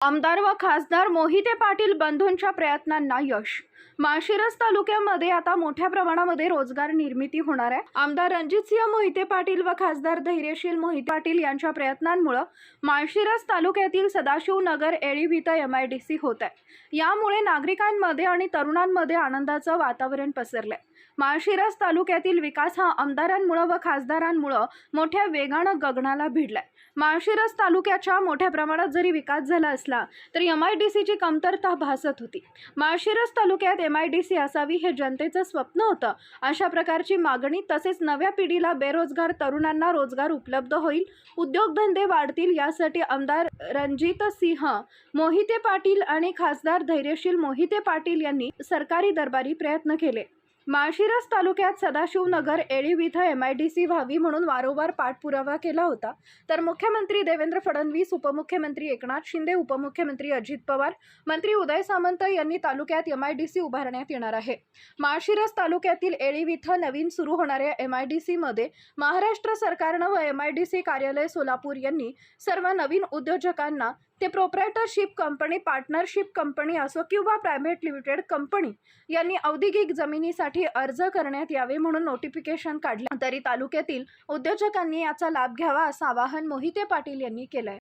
आमदार व खासदार मोहिते पाटील बंधूंच्या प्रयत्नांना यश. माळशिरस तालुक्यामध्ये आता मोठ्या प्रमाणामध्ये रोजगार निर्मिती होणार आहे. आमदार रणजितसिंह मोहिते पाटील व खासदार धैर्यशील मोहिते पाटील यांच्या प्रयत्नांमुळे माळशिरस तालुक्यातील Sadashiv Nagar Eliv M I D C होत आहे. यामुळे नागरिकांमध्ये आणि तरुणांमध्ये आनंदाचं वातावरण पसरलंय. माळशिरस तालुक्यातील विकास हा आमदारांमुळं व खासदारांमुळं मोठ्या वेगानं गगनाला भिडलाय. माळशिरस तालुक्याच्या मोठ्या प्रमाणात जरी विकास झाला असला तरी एम आय डी सीची कमतरता भासत होती. माळशिरस तालुक्यात एम आय डी सी असावी हे जनतेचं स्वप्न होतं. अशा प्रकारची मागणी तसेच नव्या पिढीला बेरोजगार तरुणांना रोजगार उपलब्ध होईल उद्योगधंदे वाढतील यासाठी आमदार रणजित सिंह मोहिते पाटील आणि खासदार धैर्यशील मोहिते पाटील यांनी सरकारी दरबारी प्रयत्न केले. माळशिरस तालुक्यात सदाशिवनगर एळीव इथं एम आय डी सी व्हावी म्हणून वारंवार पाठपुरावा केला होता. तर मुख्यमंत्री देवेंद्र फडणवीस उपमुख्यमंत्री एकनाथ शिंदे उपमुख्यमंत्री अजित पवार मंत्री उदय सामंत यांनी तालुक्यात एम आय डी सी उभारण्यात येणार आहे. माळशिरस तालुक्यातील एळीव इथं नवीन सुरू होणाऱ्या एम आय डी सीमध्ये महाराष्ट्र सरकारनं व एम आय डी सी कार्यालय सोलापूर यांनी सर्व नवीन उद्योजकांना ते प्रोप्रायटरशिप कंपनी पार्टनरशिप कंपनी असो किंवा प्रायव्हेट लिमिटेड कंपनी यांनी औद्योगिक जमिनीसाठी अर्ज करण्यात यावे म्हणून नोटिफिकेशन काढले. तरी तालुक्यातील उद्योजकांनी याचा लाभ घ्यावा असं आवाहन मोहिते पाटील यांनी केलंय.